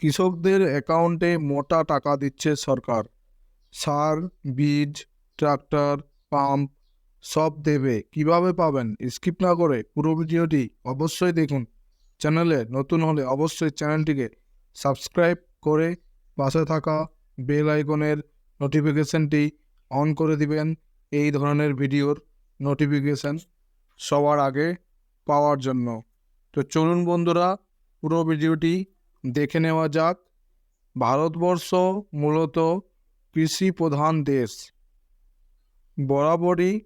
কৃষকদের অ্যাকাউন্টে মোটা টাকা দিচ্ছে সরকার। সার, বীজ, ট্রাক্টর, পাম্প সব দেবে। কীভাবে পাবেন? স্কিপ না করে পুরো ভিডিওটি অবশ্যই দেখুন। চ্যানেলে নতুন হলে অবশ্যই চ্যানেলটিকে সাবস্ক্রাইব করে পাশে থাকা বেল আইকনের নোটিফিকেশনটি অন করে দিবেন। এই ধরনের ভিডিওর নোটিফিকেশন সবার আগে পাওয়ার জন্য। তো চলুন বন্ধুরা, পুরো ভিডিওটি দেখে নেওয়া যাক। ভারতবর্ষ মূলত কৃষি প্রধান দেশ। বরাবরই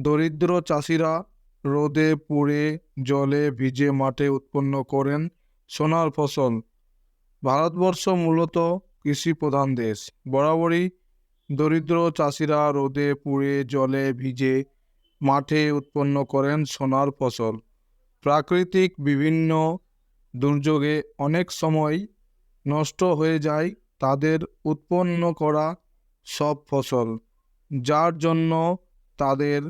দরিদ্র চাষিরা রোদে পুড়ে জলে ভিজে মাঠে উৎপন্ন করেন সোনার ফসল। ভারতবর্ষ মূলত কৃষি প্রধান দেশ। বরাবরই দরিদ্র চাষিরা রোদে পুড়ে জলে ভিজে মাঠে উৎপন্ন করেন সোনার ফসল। প্রাকৃতিক বিভিন্ন দুর্যোগে অনেক সময় নষ্ট হয়ে যায় তাদের উৎপন্ন করা সব ফসল, যার জন্য তাদের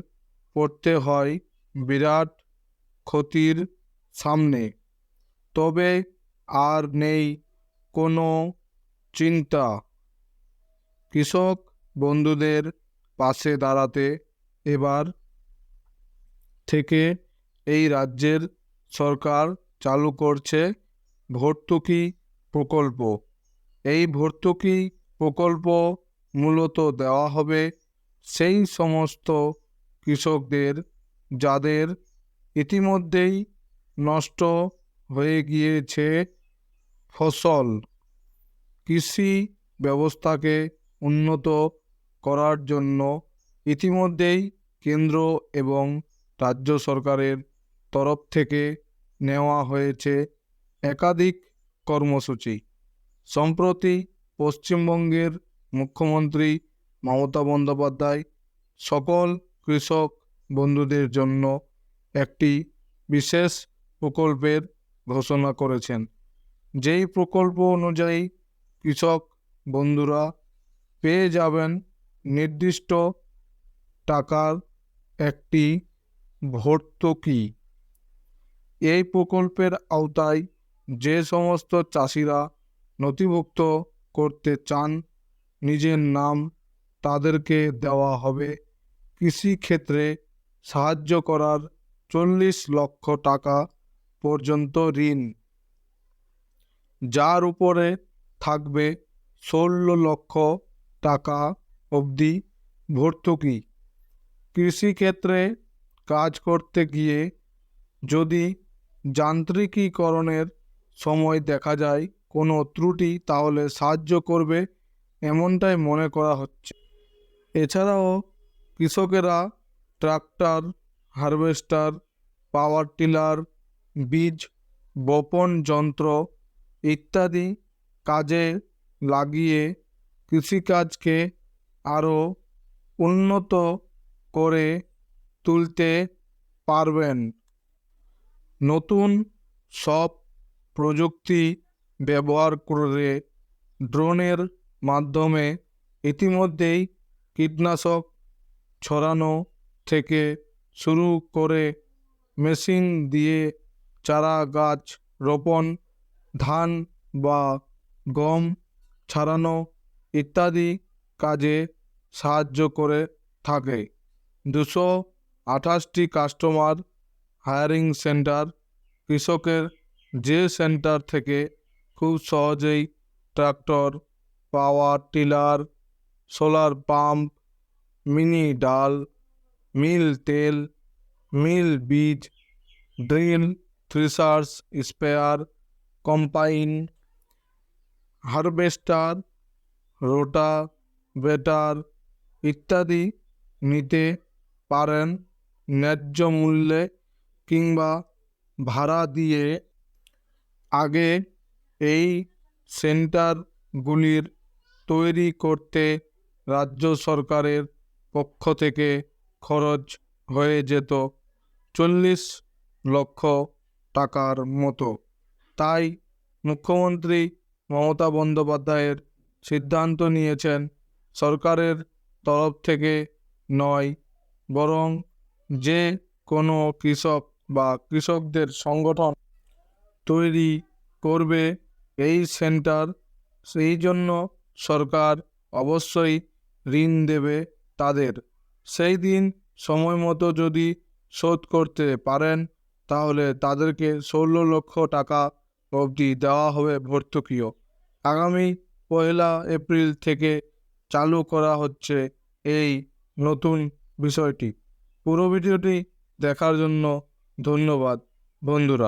পড়তে হয় বিরাট ক্ষতির সামনে। তবে আর নেই কোনো চিন্তা। কৃষক বন্ধুদের পাশে দাঁড়াতে এবার থেকে এই রাজ্যের সরকার চালু করছে ভর্তুকি প্রকল্প। এই ভর্তুকি প্রকল্প মূলত দেওয়া হবে সেই সমস্ত কৃষকদের যাদের ইতিমধ্যেই নষ্ট হয়ে গিয়েছে ফসল। কৃষি ব্যবস্থাকে উন্নত করার জন্য ইতিমধ্যেই কেন্দ্র এবং রাজ্য সরকারের তরফ থেকে নেওয়া হয়েছে একাধিক কর্মসূচি। সম্প্রতি পশ্চিমবঙ্গের মুখ্যমন্ত্রী মমতা বন্দ্যোপাধ্যায় সকল কৃষক বন্ধুদের জন্য একটি বিশেষ প্রকল্পের ঘোষণা করেছেন। যেই প্রকল্প অনুযায়ী কৃষক বন্ধুরা পেয়ে যাবেন নির্দিষ্ট টাকার একটি ভর্তুকি। এই প্রকল্পের আওতায় যে সমস্ত চাষিরা নথিভুক্ত করতে চান, নিজের নাম তাদেরকে দেওয়া হবে। কৃষিক্ষেত্রে সাহায্য করার চল্লিশ লক্ষ টাকা পর্যন্ত ঋণ। যার উপরে থাকবে ষোলো লক্ষ টাকা অবধি ভর্তুকি। কৃষিক্ষেত্রে কাজ করতে গিয়ে যদি যান্ত্রিকীকরণের সময় দেখা যায়, কোনো ত্রুটি তাহলে সাহায্য করবে এমনটাই মনে করা হচ্ছে। এছাড়াও কৃষকেরা ট্রাক্টর, হারভেস্টার, পাওয়ার টিলার, বীজ, বপন যন্ত্র ইত্যাদি কাজে লাগিয়ে কৃষিকাজকে আরও উন্নত করে তুলতে পারবেন। নতুন সব প্রযুক্তি ব্যবহার করে ড্রোনের মাধ্যমে ইতিমধ্যেই কীটনাশক ছড়ানো থেকে শুরু করে মেশিন দিয়ে চারা গাছ রোপণ, ধান বা গম ছাড়ানো ইত্যাদি কাজে সাহায্য করে থাকে। দুশো আঠাশটি কাস্টমার হায়ারিং সেন্টার কৃষকের যে সেন্টার থেকে খুব সহজেই tractor power tiller solar pump mini ডাল মিল তেল মিল বীজ drill threshers spare combine harvester rotavator ইত্যাদি নিতে পারেন ন্যায্য মূল্যে কিংবা ভাড়া দিয়ে আগে এই সেন্টারগুলির তৈরি করতে রাজ্য সরকারের পক্ষ থেকে খরচ হয়ে যেত চল্লিশ লক্ষ টাকার মতো। তাই মুখ্যমন্ত্রী মমতা বন্দ্যোপাধ্যায়ের সিদ্ধান্ত নিয়েছেন সরকারের তরফ থেকে নয়, বরং যে কোনো কৃষক বা কৃষকদের সংগঠন তৈরি করবে এই সেন্টার, সেই জন্য সরকার অবশ্যই ঋণ দেবে তাদের। সেই দিন সময় মতো যদি শোধ করতে পারেন, তাহলে তাদেরকে ষোলো লক্ষ টাকা অবধি দেওয়া হবে ভর্তুকিও। আগামী পয়লা এপ্রিল থেকে চালু করা হচ্ছে এই নতুন বিষয়টি। পুরো ভিডিওটি দেখার জন্য ধন্যবাদ বন্ধুরা।